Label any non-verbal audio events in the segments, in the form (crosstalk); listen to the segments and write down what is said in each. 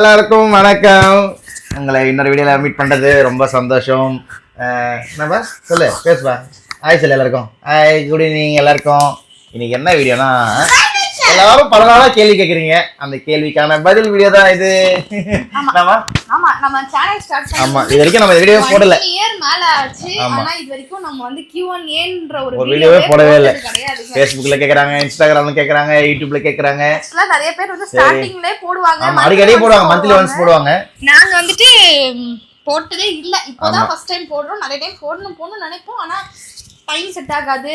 எல்லாருக்கும் வணக்கம். உங்களை இன்னொரு வீடியோல மீட் பண்றது ரொம்ப சந்தோஷம். நம்ம சொல்லு பேசுவா ஹாய் சொல்லு எல்லாருக்கும். ஹாய் குட் ஈவினிங் எல்லாருக்கும். இன்னைக்கு என்ன வீடியோனா எல்லாரும் பல நாளா கேள்வி கேக்குறீங்க. அந்த கேள்விக்கான பதில் வீடியோ தான் இது. என்னம்மா? ஆமா நம்ம சேனல் ஸ்டார்ட் ஆமா இது வரைக்கும் நம்ம வீடியோ போடல. இயர் மேல ஆச்சு. ஆமா. ஆனா இது வரைக்கும் நம்ம வந்து Q&A ன்ற ஒரு வீடியோவே போடவே இல்ல. ஃபேஸ்புக்ல கேக்குறாங்க இன்ஸ்டாகிராம்ல கேக்குறாங்க யூடியூப்ல கேக்குறாங்க. ஆக்சுவலா நிறைய பேர் வந்து ஸ்டார்டிங்லயே போடுவாங்க ஆமா அடிக்கடி போடுவாங்க மந்த்லி ஒன்ஸ் போடுவாங்க. நாங்க வந்துட்டு போட்டதே இல்ல. இப்போதான் ஃபர்ஸ்ட் டைம் போடுறோம். நிறைய டைம் போடணும் போடணும்னு நினைப்போம். ஆனா டைம் செட் ஆகாது.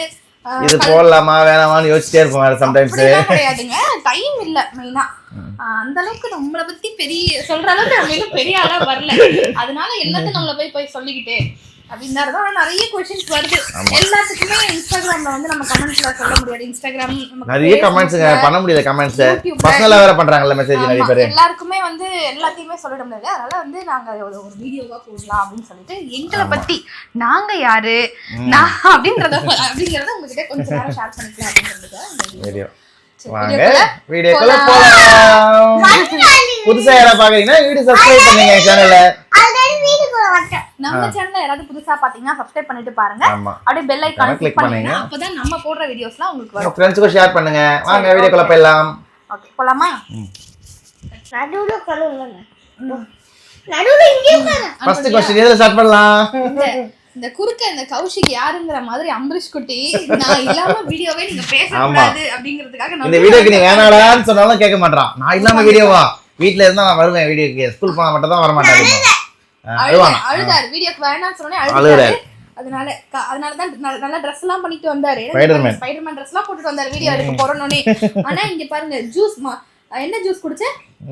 இது போடலாமா வேணாமான்னு யோசிச்சிட்டே இருப்போம் சம்டைம்ஸ் கிடையாதுங்க. டைம் இல்ல மெயினா. அந்த அளவுக்கு நம்மள பத்தி பெரிய சொல்ற அளவுக்கு நம்ம பெரிய ஆளா வரல. (laughs) அதனால எல்லாத்தையும் நம்மள போய் போய் சொல்லிக்கிட்டு அப்படின்னு தான் ஆனா நிறைய கொஸ்டின்ஸ் வருது. எல்லாத்துக்குமே இன்ஸ்டாகிராம்ல வந்து நம்ம கமெண்ட்ஸ்ல சொல்ல முடியாது. இன்ஸ்டாகிராம் நமக்கு நிறைய கமெண்ட்ஸ்ங்க பண்ண முடியல கமெண்ட்ஸ். பர்சனலா வேற பண்றாங்கல்ல மெசேஜ் நிறைய பேர். எல்லாருக்குமே வந்து எல்லாத்தையுமே சொல்லிட முடியாது. அதனால வந்து நாங்க ஒரு வீடியோவா போடலாம் அப்படின்னு சொல்லிட்டு எங்களை பத்தி நாங்க யாரு? நான் அப்படின்றத அப்படிங்கறத உங்ககிட்ட கொஞ்ச நேரம் ஷேர் பண்ணிக்கலாம் video. வீடியோ வாங்க. வீடியோக்குள்ள போலாம். புதுசா யாரா பாக்குறீங்கன்னா வீடியோ சப்ஸ்கிரைப் பண்ணுங்க சேனல்ல நம்ம சேனல்ல யாராவது புதுசா பாத்தீங்கன்னா சப்ஸ்கிரைப் பண்ணிட்டு பாருங்க. அப்படியே பெல் click கிளிக் பண்ணுங்க. அப்பதான் நம்ம போடுற வீடியோஸ்லாம் உங்களுக்கு உங்க வரும். ஃப்ரெண்ட்ஸுக்கும் ஷேர் பண்ணுங்க. வாங்க வீடியோக்குள்ள போயிடலாம். ஓகே போலாமா? நடுவுல கழுவுங்க நடுவுல இங்கே உட்காரு. ஃபர்ஸ்ட் கொஸ்டின் எதுல ஸ்டார்ட் பண்ணலாம்? இந்த குறுக்க இந்த கௌஷிக் யாருங்கிற மாதிரி அம்பரீஷ் குட்டி நான் இல்லாம வீடியோவே நீங்க பேசக்கூடாது அப்படிங்கிறதுக்காக இந்த நான் வீடியோக்கு நீ வேணாடான்னு சொன்னாலும் கேட்க மாட்டான். நான் இல்லாம வீடியோவா வீட்ல இருந்தா நான் வருவேன் வீடியோக்கு. ஸ்கூல் போனா மட்டும் தான் வர மாட்டேன் அழுதாரு வீடியோக்கு வேணாம்னு சொன்னே அழுகுறாரு. அழுதாரு அதனால க- அதனாலதான் நல்ல- நல்ல ட்ரெஸ் எல்லாம் பண்ணிட்டு வந்தாரு Spiderman. ஸ்பைடர்மேன் ட்ரெஸ் எல்லாம் போட்டுட்டு வந்தாரு வீடியோ எடுக்க போறோம்னே ஆனா இங்க பாருங்க ஜூஸ் என்ன ஜூஸ் குடிச்ச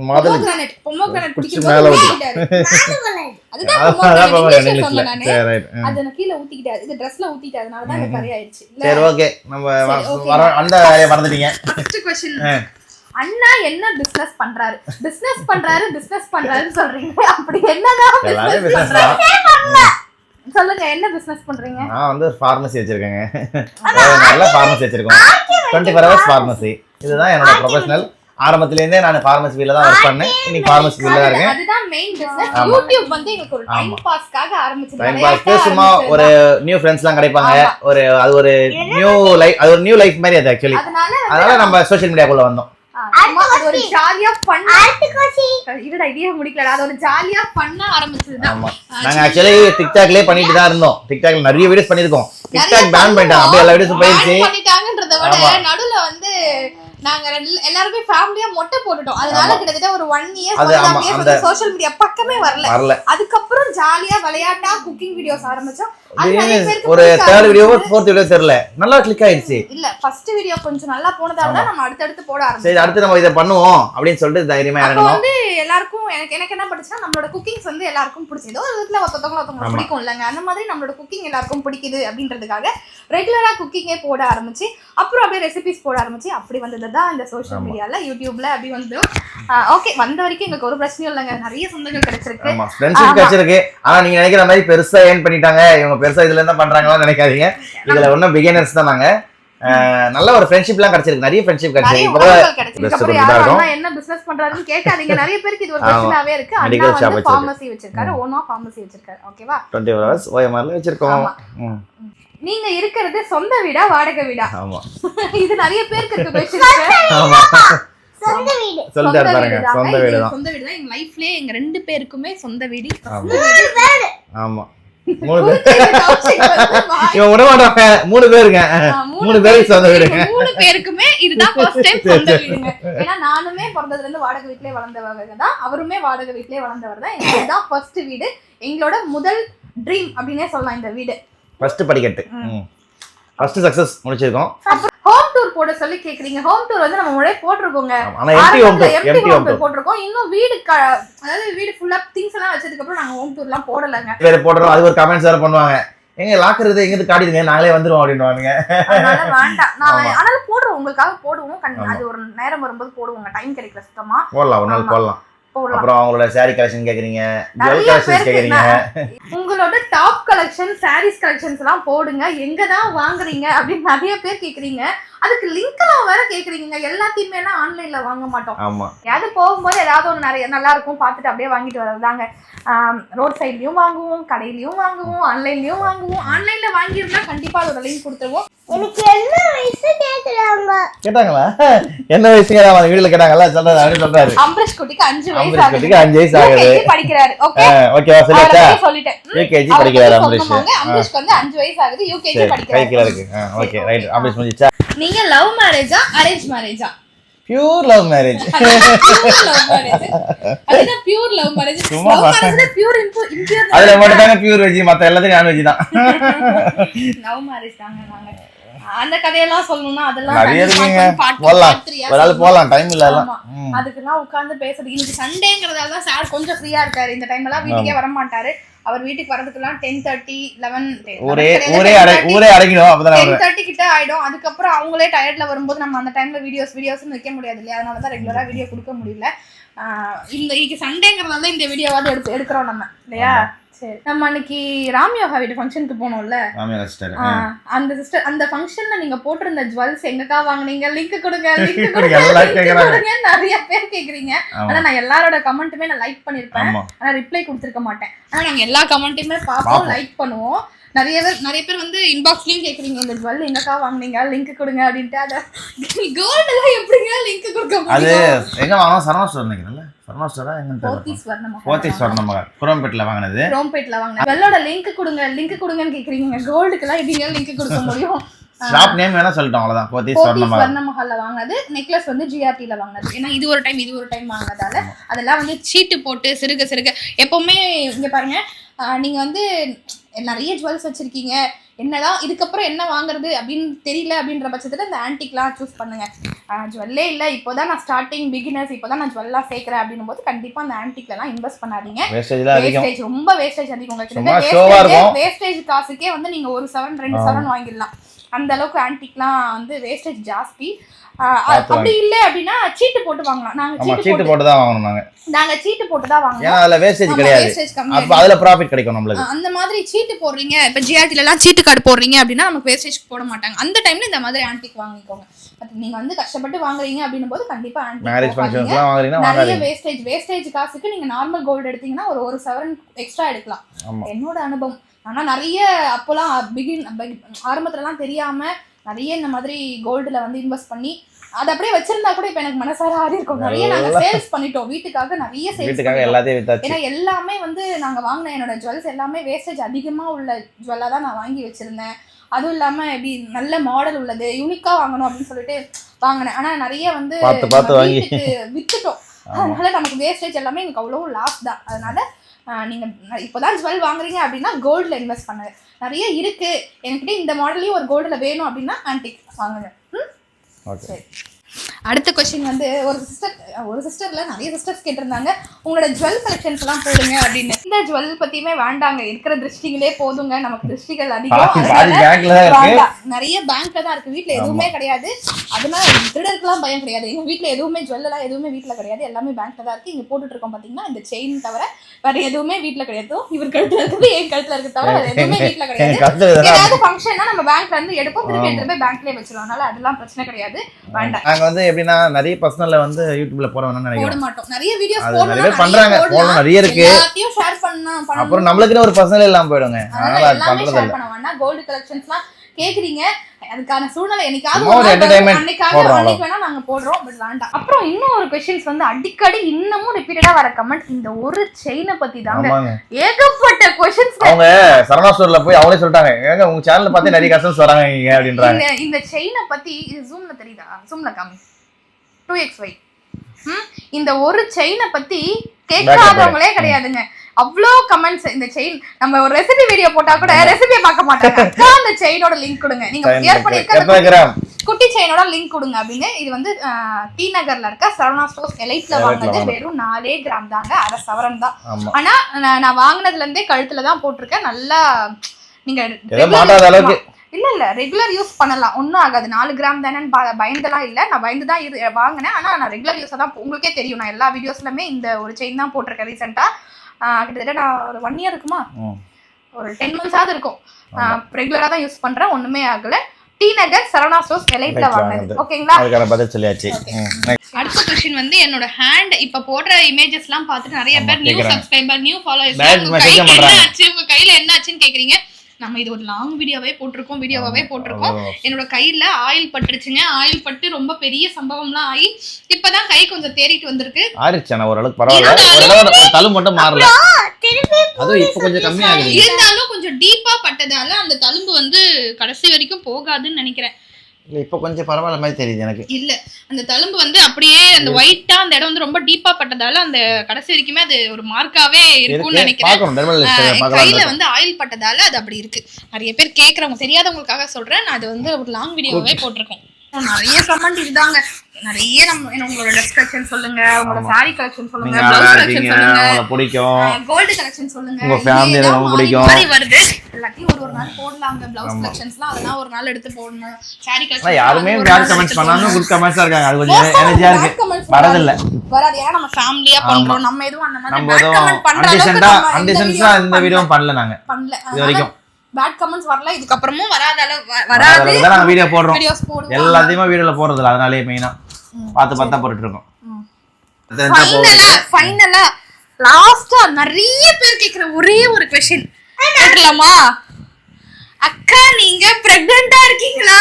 முதல்ல பொமோகிரானேட் பொமோகிரானேட் குடிச்சு குடிக்கும் மேல போது ஊத்திட்டாரு. ஊத்திட்டாரு அதுதான் அதான் pomegranate. பாருங்க Englishல இங்கிலீஷ்ல சொன்னேன் நானு சரி ரைட் அது நான் கீழே ஊத்திக்கிட்டாரு இது ட்ரெஸ்ல ஊத்திட்டு அதனால தான் எனக்கு கரையாயிருச்சு இல்ல சரி ஓகே நம்ம வ- சரி, okay. வர அந்த வேலையை மறந்துட்டீங்க ஃபர்ஸ்ட் क्वेश्चन ஆ. அண்ணா என்ன பிசினஸ் பண்றாரு? பிசினஸ் பண்றாரு பிசினஸ் பண்றாருன்னு சொல்றீங்க. அப்படி என்னதான்? சொல்லுங்க என்ன பிசினஸ் பண்றீங்க? நான் வந்து ஃபார்மசி வச்சிருக்கேங்க. ஒரு நல்ல ஃபார்மசி வச்சிருக்கோம். டுவெண்ட்டி ஃபோர் ஹவர்ஸ் ஃபார்மசி இதுதான் என்னோட ப்ரொஃபஷனல் ஆரம்பத்துல தான் நான் ஃபார்மசி ஃபீல்ல தான் ஒர்க் பண்ணேன். இன்னைக்கு ஃபார்மசி ஃபீல்ல தான் இருக்கேன். அதுதான் மெயின் பிசினஸ். யூடியூப் வந்து எங்களுக்கு ஒரு டைம். பாஸ்க்காக ஆரம்பிச்சது டைம் பாஸ்க்கு சும்மா ஒரு நியூ ஃப்ரெண்ட்ஸ்லாம் கிடைப்பாங்க. ஒரு அது ஒரு நியூ லைஃப் அது ஒரு நியூ லைஃப் மாதிரி அது ஆக்சுவலி அதனால நம்ம சோஷியல் மீடியாக்குள்ள வந்தோம். ஒரு ஜாலியா பண்ண அடுத்த கோசி இதுடா இதையே முடிக்கல அது ஒரு ஜாலியா பண்ண ஆரம்பிச்சதுதான். நாங்க ஆக்சுவலி டிக்டாக்லயே பண்ணிட்டு தான் இருந்தோம். டிக்டாக்ல நிறைய வீடியோஸ் பண்ணிருக்கோம் டிக்டாக் பேன் பண்ணிட்டாங்க அப்படியே எல்லா வீடியோஸும் போயிருச்சு ban பண்ணிட்டாங்கன்றத விட ஆமா. நடுவுல வந்து நாங்க எல்லாருமே ஃபேமிலியா மொட்டை போட்டுட்டோம். அதனால. கிட்டத்தட்ட ஒரு ஒன் இயர் அந்த- சோஷியல் மீடியா பக்கமே வரல. வரல. அதுக்கப்புறம் ஜாலியா விளையாட்டா குக்கிங் வீடியோஸ் ஆரம்பிச்சோம். ஒரு தேர்ட் வீடியோ. ஃபோர்த் வீடியோ தெரியல. நல்லா கிளிக் ஆயிடுச்சு. இல்ல ஃபர்ஸ்ட் வீடியோ கொஞ்சம் நல்லா போனதால தான் நம்ம அடுத்தடுத்து போட சரி ஆரம்பிச்சோம். அடுத்து நம்ம இதை பண்ணுவோம் அப்படின்னு சொல்லிட்டு தைரியமா இறங்கணும் வந்து எல்லாருக்கும் எனக்கு எனக்கு என்ன பண்ணுச்சுன்னா நம்மளோட குக்கிங்ஸ் வந்து எல்லாருக்கும் பிடிச்சது. ஒரு விதத்துல ஒருத்தவங்க ஒருத்தவங்க. பிடிக்கும் இல்லைங்க. அந்த மாதிரி நம்மளோட குக்கிங் எல்லாருக்கும் பிடிக்குது அப்படின்றதுக்காக ரெகுலரா குக்கிங்கே போட ஆரம்பிச்சு அப்புறம் அப்படியே ரெசிபிஸ் போட ஆரம்பிச்சு அப்படி வந்தது. தான் இந்த சோஷியல். மீடியால யூடியூப்ல அப்படி வந்து ஓகே வந்த வரைக்கும் எங்களுக்கு ஒரு பிரச்சனையும் இல்லைங்க. நிறைய சொந்தங்கள் கிடைச்சிருக்கு. ஃப்ரெண்ட்ஷிப். கிடைச்சிருக்கு. ஆனா நீங்க நினைக்கிற மாதிரி பெருசா ஏர்ன் பண்ணிட்டாங்க. இவங்க பெருசா இதுல இருந்தா பண்றாங்களான்னு நினைக்காதீங்க. இதுல ஒன்னும் பிகினர்ஸ் தான் நாங்க. நல்ல ஒரு ஃப்ரெண்ட்ஷிப் எல்லாம் கிடைச்சிருக்கு. நிறைய ஃப்ரெண்ட்ஷிப் கிடைச்சிருக்கு. இப்போ என்ன பிசினஸ் பண்றாருன்னு கேட்காதீங்க. நிறைய பேருக்கு இது ஒரு. பிரச்சனாவே இருக்கு. அண்ணா வந்து. ஃபார்மசி வச்சிருக்காரு. ஓனா ஃபார்மசி வச்சிருக்காரு. ஓகேவா டுவெண்ட்டி ஃபோர் ஹவர்ஸ் ஓஎம்ஆர்ல வச்சிருக்கோம். நீங்க இருக்கிறது சொந்த வீடா வாடகை வீடா? ஆமா. இது நிறைய பேருக்கு இருக்கு ஆமா. சொந்த வீடு. சொல்லிட்டாரு பாருங்க. சொந்த வீடு தான் சொந்த வீடு தான் எங்க லைஃப்லயே எங்க ரெண்டு பேருக்குமே சொந்த வீடு. ஆமா. ஆமா. மூணு பேர். விட மூணு பேருங்க. மூணு பேருக்கு சொந்த வீடுங்க. மூணு பேருக்குமே இதுதான் ஃபர்ஸ்ட் டைம் சொந்த வீடுங்க. ஏன்னா நானுமே பிறந்ததுல இருந்து வாடகை வீட்லயே வளர்ந்தவங்க தான். அவருமே வாடகை வீட்லயே வளர்ந்தவர் தான். எங்களுக்கு தான் ஃபர்ஸ்ட் வீடு. எங்களோட முதல் ட்ரீம் அப்படின்னே சொல்லலாம் இந்த வீடு. ஃபர்ஸ்ட் படிக்கட்டு. ஃபர்ஸ்ட் சக்சஸ் முடிச்சிருக்கோம். ஹோம் டூர் போட சொல்லி கேக்குறீங்க. ஹோம் டூர் வந்து நம்ம முன்னாடியே போட்டிருக்கோங்க. ஆனா empty home tour empty home tour tour போட்டிருக்கோம். இன்னும் வீடு அதாவது வீடு ஃபுல்லா திங்ஸ் எல்லாம் வச்சதுக்கு அப்புறம் நாங்க ஹோம் டூர்லாம் போடலைங்க. வேற போடுறோம். அது ஒரு கமெண்ட்ஸ் வேற பண்ணுவாங்க. எங்க லாக்குறது எங்க காட்டிடுங்க. நாங்களே வந்துருவோம் அப்படின்னுவாங்க வேண்டாம். நான். ஆனாலும் போடுறோம். உங்களுக்காக போடுவோம். அது ஒரு நேரம் வரும்போது போடுவோங்க. டைம் கிடைக்கல சுத்தமா. போடலாம். ஒரு நாள் போடலாம். அப்புறம் அவங்களோட saree கலெக்ஷன் கேக்குறீங்க ஜுவல் நிறைய கலெக்ஷன் பேருக்கு கேக்குறீங்க. உங்களோட டாப் கலெக்ஷன் சாரீஸ் கலெக்ஷன்ஸ் எல்லாம் போடுங்க. எங்க தான் வாங்குறீங்க அப்படின்னு நிறைய பேர் கேக்குறீங்க. அதுக்கு லிங்க் எல்லாம் வேற கேக்குறீங்க. எல்லாத்தையுமே எல்லாம் ஆன்லைன்ல வாங்க மாட்டோம். ஆமா. எதாவது போகும்போது ஏதாவது ஒன்று நிறைய நல்லா இருக்கும் பார்த்துட்டு அப்படியே வாங்கிட்டு வரதாங்க ரோட் சைட்லயும் வாங்குவோம் கடையிலயும் வாங்குவோம் ஆன்லைன்லயும் வாங்குவோம். ஆன்லைன்ல வாங்கியிருந்தா கண்டிப்பா அதோட லிங்க் கொடுத்துருவோம். எனக்கு என்ன வயசு கேக்குறாங்க? கேட்டாங்களா? என்ன வயசுங்க? அவங்க வீட்டுல கேட்டாங்கல்ல சொல்றாரு அப்படின்னு சொல்றாரு அம்பரீஷ் குட்டிக்கு அஞ்சு வயசு அம்பரீஷ் ஆகுது. குட்டிக்கு அஞ்சு வயசு ஆகுது. படிக்கிறாரு ஓகே ஓகேவா சொல்லிட்டேன். யூகேஜி படிக்கிறாரு அம்பரீஷ்? அம்பரீஷ்க்கு வந்து அஞ்சு வயசு ஆகுது யூகேஜி படிக்கிறாரு. இருக்கு. ஓகே ரைட் அம்பரீஷ் முடிச்சா நீங்க லவ் மேரேஜா அரேஞ்ச் மேரேஜா pure love marriage love marriage pure love marriage சும்மா லவ் மேரேஜ்ல பியூர் இம்பியூர் அதுல மட்டும் தாங்க பியூர் வெஜ் மத்த எல்லாத்தையும் நான் வெஜ் தான். லவ் மேரேஜ் தாங்க நாங்க. அந்த கதையெல்லாம் சொல்லணும்னா அதெல்லாம் நிறைய இருக்குங்க. ஆ ஒரு சொல்லணும். போடலாம். டைம் இல்ல. அதுக்கெல்லாம் உட்கார்ந்து பேசுறது இன்னைக்கு சண்டேங்கிறதால தான் சார் கொஞ்சம் ஃப்ரீயா இருக்காரு. இந்த டைம் எல்லாம் வீட்டுக்கே வர மாட்டாரு அவர் வீட்டுக்கு வரதுக்குலாம் டென் தேர்ட்டி லெவன் ஊரே ஊரே அடை ஊரே அடைக்கணும் அப்பதான் டென் தேர்ட்டி கிட்ட ஆயிடும். அதுக்கப்புறம் அவங்களே டயர்ட்ல வரும்போது நம்ம அந்த டைம்ல வீடியோஸ் வீடியோஸ் வைக்க முடியாது இல்லையா? அதனால தான் ரெகுலரா வீடியோ கொடுக்க முடியல. இந்த இன்னைக்கு சண்டேங்கிறதால தான் இந்த வீடியோவாவது எடுத்து எடுக்கிறோம் நம்ம இல்லையா? சரி. நம்ம அன்னைக்கு ராம் யோகா வீட்டு ஃபங்க்ஷனுக்கு போனோம்ல? அந்த சிஸ்டர் அந்த ஃபங்க்ஷன்ல நீங்க போட்டிருந்த ஜுவல்ஸ் எங்கக்கா வாங்குனீங்க? லிங்க் கொடுங்க லிங்க் (laughs) கொடுங்க, நிறைய பேர் கேக்குறீங்க. ஆனா நான் எல்லாரோட கமெண்ட்டுமே நான் லைக் பண்ணிருப்பேன். ஆனா ரிப்ளை கொடுத்துருக்க மாட்டேன். ஆனா நாங்க எல்லா கமெண்ட்டையுமே பார்ப்போம். லைக் பண்ணுவோம். நிறைய பேர் நிறைய பேர் வந்து இன்பாக்ஸ்லயும் கேக்குறீங்க இந்த ஜுவல் எங்கக்கா வாங்குனீங்க லிங்க் கொடுங்க அப்படின்ட்டு. அத கோல்டு எல்லாம் எப்படிங்க லிங்க் கொடுக்க அது முடியும் எங்க வாங்கணும் சரவணா ஸ்டோர் நினைக்கிறேன்ல. சரவணா ஸ்டோரா எங்க போத்தீஸ் வரணுமா போத்தி ஸ்வர்ணமாக குரம்பேட்டில் வாங்கினது. வெள்ளோட லிங்க் கொடுங்க லிங்க் கொடுங்கன்னு கேக்குறீங்க. கோல்டுக்குலாம் எப்படிங்க லிங்க் கொடுக்க முடியும்? ஷாப் நேம் வேணா சொல்லிட்டோம் அவ்வளவுதான். ஸ்வர்ணமாக ஸ்வர்ண மஹால்ல வாங்கினது நெக்லஸ் வந்து ஜிஆர்டில வாங்கினது. ஏன்னா இது ஒரு டைம் இது ஒரு டைம் வாங்கினதால அதெல்லாம் வந்து சீட்டு போட்டு சிறுக சிறுக. எப்பவுமே இங்க பாருங்க நீங்க வந்து நிறைய ஜுவல்ஸ் வச்சிருக்கீங்க. என்னதான் இதுக்கப்புறம் என்ன வாங்குறது அப்படின்னு தெரியல அப்படின்ற பட்சத்துல இந்த ஆன்டிக்லாம் சூஸ் பண்ணுங்க. ஜுவல்லே இல்லை இப்போதான் நான் ஸ்டார்டிங் பிகினர்ஸ் இப்போதான் நான் ஜுவல்லாம் சேர்க்குறேன் அப்படின்னும் போது கண்டிப்பா அந்த ஆன்டிக்லாம் இன்வெஸ்ட் பண்ணாதீங்க. வேஸ்டேஜ் ரொம்ப வேஸ்டேஜ் அதிகம் இருக்கும். வேஸ்டேஜ் காசுக்கே வந்து நீங்க ஒரு செவன் ரெண்டு செவன் வாங்கிடலாம். அந்த அளவுக்கு ஆன்டிக்லாம் வந்து வேஸ்டேஜ் ஜாஸ்தி. அப்படி இல்லை அப்படின்னா சீட்டு போட்டு வாங்கலாம். நாங்க சீட்டு சீட்டு போட்டு தான் வாங்கணும் நாங்க. நாங்க சீட்டு போட்டு தான் வாங்கலாம் ஏன்னா அதுல வேஸ்டேஜ் கிடையாது. அப்ப அதுல ப்ராஃபிட் கிடைக்கும் நம்மளுக்கு. அந்த மாதிரி சீட்டு போடுறீங்க. இப்போ ஜிஆர்டில எல்லாம் சீட்டு கார்டு போடுறீங்க அப்படின்னா நமக்கு வேஸ்டேஜ் போட மாட்டாங்க. அந்த டைம்ல இந்த மாதிரி ஆன்டிக் வாங்கிக்கோங்க. நீங்க வந்து கஷ்டப்பட்டு வாங்குறீங்க அப்படின்னும் போது கண்டிப்பா மேரேஜ் ஃபங்க்ஷன்ஸ்லாம் வாங்குறீங்கன்னா நிறைய வேஸ்டேஜ் வேஸ்டேஜ் காசுக்கு நீங்க நார்மல் கோல்டு எடுத்தீங்கன்னா ஒரு ஒரு செவன் எக்ஸ்ட்ரா எடுக்கலாம். என்னோட அனுபவம். ஆனா நிறைய அப்போலாம் பிகின் ஆரம்பத்துலலாம் தெரியாம நிறைய இந்த மாதிரி கோல்டுல வந்து இன்வெஸ்ட் பண்ணி அதை அப்படியே வச்சிருந்தா கூட இப்ப எனக்கு மனசார ஆடி இருக்கும். நிறைய நாங்க சேல்ஸ் பண்ணிட்டோம். வீட்டுக்காக நிறைய சேல்ஸ் வீட்டுக்காக எல்லாத்தையும் வித்தாச்சு. ஏன்னா எல்லாமே வந்து நாங்க வாங்கின என்னோட ஜுவல்ஸ் எல்லாமே வேஸ்டேஜ் அதிகமா உள்ள ஜுவல்லா தான் நான் வாங்கி வச்சிருந்தேன். அதுவும் இல்லாம எப்படி நல்ல மாடல் உள்ளது யூனிக்கா வாங்கணும் அப்படின்னு சொல்லிட்டு வாங்கினேன். ஆனா நிறைய வந்து பார்த்து பார்த்து நம்ம வாங்கி. வீட்டுக்கு வித்துட்டோம். அதனால நமக்கு வேஸ்டேஜ் எல்லாமே எனக்கு அவ்வளோ லாஸ் தான். அதனால ஆஹ், நீங்க இப்போதான் ஜுவல் வாங்குறீங்க அப்படின்னா கோல்ட்ல இன்வெஸ்ட் பண்ணுங்க. நிறைய இருக்கு. என்கிட்ட இந்த மாடலையும் ஒரு கோல்டுல வேணும் அப்படின்னா ஆன்டிக் வாங்குங்க. ம்? ஓகே சரி. அடுத்த கொஸ்டின் வந்து ஒரு சிஸ்டர் ஒரு சிஸ்டர்ல நிறைய சிஸ்டர்ஸ் கேட்டிருந்தாங்க. உங்களோட ஜுவல் கலெக்ஷன்ஸ் எல்லாம் போடுங்க அப்படின்னு. இந்த ஜுவல் பத்தியுமே வேண்டாங்க. இருக்கிற திருஷ்டிகளே போதுங்க. நமக்கு திருஷ்டிகள் அதிகம். நிறைய பேங்க்ல தான் இருக்கு. வீட்ல எதுவுமே கிடையாது. அதனால திருடருக்குலாம் பயம் கிடையாது. எங்க வீட்ல எதுவுமே ஜுவல் எல்லாம் எதுவுமே வீட்ல கிடையாது. எல்லாமே பேங்க்ல தான் இருக்கு. இங்க போட்டுட்டு இருக்கோம் பாத்தீங்கன்னா இந்த செயின் தவிர வேற எதுவுமே வீட்ல கிடையாது. இவர் கழுத்துல இருக்குது என் கழுத்துல இருக்கு தவிர வேற எதுவுமே (laughs) வீட்ல கிடையாது. ஏதாவது ஃபங்க்ஷன்னா நம்ம பேங்க்ல இருந்து எடுப்போம். திருப்பி எடுத்துட்டு போய் பேங்க்லயே வச்சிருவோம். அதனால அதெல்லாம் பிரச்சனை கிடையாது. வேண்டாம். நாங்க வந்து எப்படின்னா நிறைய பர்சனல்ல வந்து யூடியூப்ல போட வேணும்னு நினைக்கிறோம் நிறைய பேர் பண்றாங்க. போடணும். நிறைய இருக்கு. அப்புறம் நம்மளுக்குன்னு ஒரு பர்சனல் இல்லாம போயிடுங்க. அதனால அது ஷேர் இல்ல கேக்குறீங்க. அதுக்கான சூழ்நிலை என்னைக்காவது. அன்னைக்காக அன்னைக்கு வேணா நாங்க போடுறோம் பட் வேண்டாம். அப்புறம் இன்னும் ஒரு கொஸ்டின்ஸ் வந்து அடிக்கடி இன்னமும் ரிப்பீட்டடா வர கமெண்ட் இந்த ஒரு செயினை பத்தி தாங்க. ஏகப்பட்ட கொஸ்டின்ஸ் அவங்க சரணா ஸ்டோர்ல போய் அவங்களே சொல்லிட்டாங்க. ஏங்க உங்க சேனல்ல பார்த்து நிறைய கஸ்டமர்ஸ் வராங்க அப்படின்றாங்க. இந்த செயினை பத்தி ஜூம்ல தெரியுதா? ஜூம்ல காமி. டூ எக்ஸ் ஒய் இந்த ஒரு செயினை பத்தி கேட்காதவங்களே கிடையாதுங்க. அவ்வளோ கமெண்ட்ஸ் இந்த செயின் நம்ம ஒரு ரெசிபி வீடியோ போட்டா கூட ரெசிபியை பார்க்க மாட்டாங்க. அந்த செயினோட லிங்க் கொடுங்க. நீங்க கிளியர் பண்ணிருக்க குட்டி செயினோட லிங்க் கொடுங்க அப்படின்னு. இது வந்து டி நகர்ல இருக்க சரவணா ஸ்டோர்ஸ் எலைட்ல வாங்கினது. வெறும் நாலே கிராம் தாங்க. அரை சவரன் தான். ஆனா நான் வாங்கினதுல இருந்தே கழுத்துல தான் போட்டிருக்கேன். நல்லா நீங்க இல்ல இல்ல ரெகுலர் யூஸ் பண்ணலாம். ஒன்றும் ஆகாது. நாலு கிராம் தானே பயந்துலாம் இல்ல. நான் பயந்து தான் இது வாங்கினேன். ஆனா நான் ரெகுலர் யூஸை தான் உங்களுக்கே தெரியும். நான் எல்லா வீடியோஸ்லயுமே இந்த ஒரு செயின் தான் போட்டிருக்கேன் ரீசெண்டா கிட்டத்தட்ட நான் ஒரு ஒன் இயர் இருக்குமா. ஒரு டென் மந்த்ஸாவது இருக்கும் ரெகுலரா தான் யூஸ் பண்றேன் ஒண்ணுமே ஆகல T Nagar Saravana Stores Elite வாங்கினது. ஓகேங்களா அதுக்கான பதில் சொல்லியாச்சு. அடுத்த கொஸ்டின் வந்து என்னோட ஹேண்ட் இப்ப போடுற இமேஜஸ்லாம் பார்த்துட்டு நிறைய பேர் new. Subscriber new followers Direct உங்க கையில என்ன பண்றாங்க. ஆச்சு உங்க கையில என்ன ஆச்சுன்னு கேக்குறீங்க நம்ம இது ஒரு லாங் வீடியோவே போட்டிருக்கோம் வீடியோவாவே போட்டிருக்கோம். என்னோட கையில ஆயில் பட்டுருச்சுங்க. ஆயில் பட்டு ரொம்ப பெரிய சம்பவம்லாம் ஆகி இப்பதான் கை கொஞ்சம் தேறிட்டு வந்திருக்கு. ஆறிடுச்சு? ஆனா ஓரளவுக்கு பரவாயில்ல. தழு மட்டும் மாறல. திருப்பி அதுவும் இப்போ கொஞ்சம் கம்மியாகுது. இருந்தாலும் கொஞ்சம் டீப்பா பட்டதால அந்த தழும்பு வந்து கடைசி வரைக்கும் போகாதுன்னு நினைக்கிறேன். இப்போ கொஞ்சம் பரவாயில்ல மாதிரி தெரியுது எனக்கு. இல்ல அந்த தழும்பு வந்து அப்படியே அந்த ஒயிட்டா அந்த இடம் வந்து ரொம்ப டீப்பா பட்டதால அந்த கடைசி வரைக்குமே அது ஒரு மார்க்காவே இருக்கும்னு இருக்கு நினைக்கிறேன். கையில வந்து ஆயில் பட்டதால அது அப்படி இருக்கு. நிறைய பேர் கேக்குறவங்க தெரியாதவங்களுக்காக சொல்றேன். நான் அது வந்து ஒரு லாங் வீடியோவே போட்டிருக்கோம் நிறைய கமெண்ட் இதுதாங்க. நிறைய நம்ம உங்களோட ட்ரெஸ் கலெக்ஷன் சொல்லுங்க உங்களோட சாரி கலெக்ஷன் சொல்லுங்க ப்ளவுஸ் கலெக்ஷன் சொல்லுங்க. பிடிக்கும். கோல்டு கலெக்ஷன் சொல்லுங்க. உங்க இதெல்லாம் ரொம்ப பிடிக்கும். மாறி வருது. எல்லாத்தையும் ஒரு ஒரு நாள் போடலாங்க பிளவுஸ் கலெக்ஷன்ஸ்லாம் அதெல்லாம் ஒரு நாள் எடுத்து போடணும். சாரி கலெக்ஷன் யாருமே பேட் கமெண்ட்ஸ் பண்ணாம குட் கமெண்ட்ஸா இருக்காங்க. அது கொஞ்சம் எனர்ஜியா இருக்கு. வரதில்ல. வராது. ஏன்னா நம்ம ஃபேமிலியா பண்றோம். நம்ம எதுவும் அந்த மாதிரி எதுவும் comment பண்ற அளவுக்கு அன்டிசென்ஸா இந்த வீடியோ பண்ணல. நாங்க. பண்ணல. இது வரைக்கும். பேட் கமெண்ட்ஸ் வரல. இதுக்கப்புறமும் வராத அளவு வராத வராது. வீடியோ போடுறோம். எல்லாத்தையுமே வீடியோல போடுறது இல்ல அதனாலேயே மெயினா பார்த்து பார்த்தா போட்டுட்டு இருக்கோம். ஃபைனலா ஃபைனலா லாஸ்டா நிறைய பேர் கேக்குற ஒரே ஒரு கொஸ்டின் கேட்கலாமா அக்கா நீங்க பிரெக்னண்டா இருக்கீங்களா?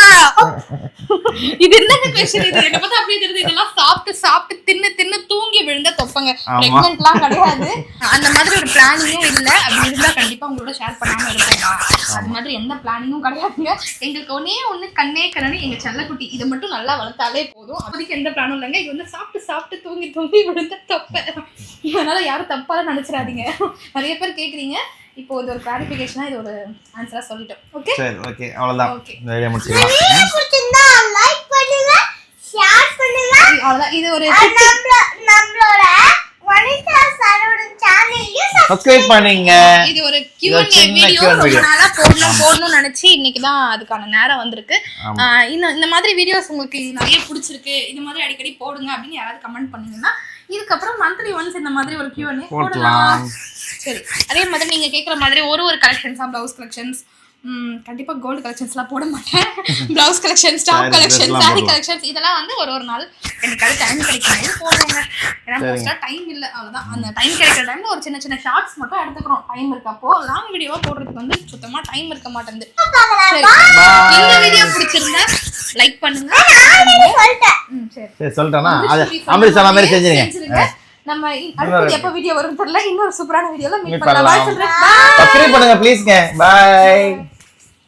இது என்னங்க கொஸ்டின் இது? என்ன பார்த்தா அப்படியே தெரியுது. இதெல்லாம் சாப்பிட்டு சாப்பிட்டு தின்னு தின்னு தூங்கி விழுந்த தொப்பங்க. பிரெக்னன்ட்லாம் கிடையாது. அந்த மாதிரி ஒரு பிளானிங்கும் இல்ல. அப்படி இருந்தா கண்டிப்பா உங்களோட ஷேர் பண்ணாம இருப்போம் அது மாதிரி எந்த பிளானிங்கும் கிடையாதுங்க. எங்களுக்கு ஒன்னே ஒண்ணு கண்ணே கண்ணனு எங்க செல்லக்குட்டி இதை மட்டும் நல்லா வளர்த்தாலே போதும். அப்போதைக்கு எந்த பிளானும் இல்லைங்க. இது வந்து சாப்பிட்டு சாப்பிட்டு தூங்கி தூங்கி விழுந்த தொப்பை. அதனால யாரும் தப்பால நினைச்சிடாதீங்க. நிறைய பேர் கேக்குறீங்க. இப்போ இது ஒரு கிளாரிபிகேஷனா இது ஒரு ஆன்சரா சொல்லிட்டோம். ஓகே சரி ஓகே அவ்வளவுதான். இந்த வீடியோ முடிச்சுக்கலாம். வீடியோ பிடிச்சிருந்தா லைக் பண்ணுங்க ஷேர் பண்ணுங்க. அவ்வளவுதான். இது ஒரு நம்மள நம்மளோட வனிதா சாரோட சேனலையும் சப்ஸ்கிரைப் பண்ணீங்க. இது ஒரு சின்ன வீடியோ ரொம்ப. நாளா போடணும் போடணும்னு நினைச்சு இன்னைக்கு தான் அதுக்கான நேரம் வந்திருக்கு. இன்னும் இந்த மாதிரி வீடியோஸ் உங்களுக்கு நிறைய பிடிச்சிருக்கு இது மாதிரி அடிக்கடி போடுங்க அப்படின்னு யாராவது கமெண்ட் பண்ணீங்கன்னா இதுக்கப்புறம் மந்த்லி ஒன்ஸ் இந்த மாதிரி ஒரு Q&A போடலாம் போடலாம். சரி அதே மாதிரி நீங்க கேக்குற மாதிரி ஒரு ஒரு கலெக்ஷன்ஸா பிளவுஸ் கலெக்ஷன்ஸ் கண்டிப்பா கோல்டு கலெக்ஷன்ஸ்லாம் போட மாட்டேன் blouse collections top Saree collection dress-லாம் saree. Collections இதெல்லாம் வந்து ஒரு ஒரு நாள் எனக்கு அது டைம் கிடைக்கும் போது போடுவாங்க ஏன்னா சரிங்க. மோஸ்டா டைம் இல்ல. அவ்வளவுதான். அந்த டைம் கிடைக்கிற டைம்ல ஒரு சின்ன சின்ன ஷார்ட்ஸ் மட்டும் எடுத்துக்கிறோம். டைம் இருக்கப்போ லாங் வீடியோவா போடுறதுக்கு வந்து சுத்தமா டைம் இருக்க மாட்டேங்குது. இந்த வீடியோ பிடிச்சிருந்தா லைக் பண்ணுங்க. சரி. சரி சொல்லிட்டேனா? அது அமிர்தா அமிர்த் சொன்ன மாதிரி செஞ்சிருங்க. செஞ்சிருங்க. நம்ம அடுத்தது எப்ப வீடியோ வரும் தெரியல. இன்னொரு சூப்பரான வீடியோல மீட் பண்ணலாம். Bye சொல்றேன். சப்ஸ்கிரைப் பண்ணுங்க ப்ளீஸ்ங்க பாய்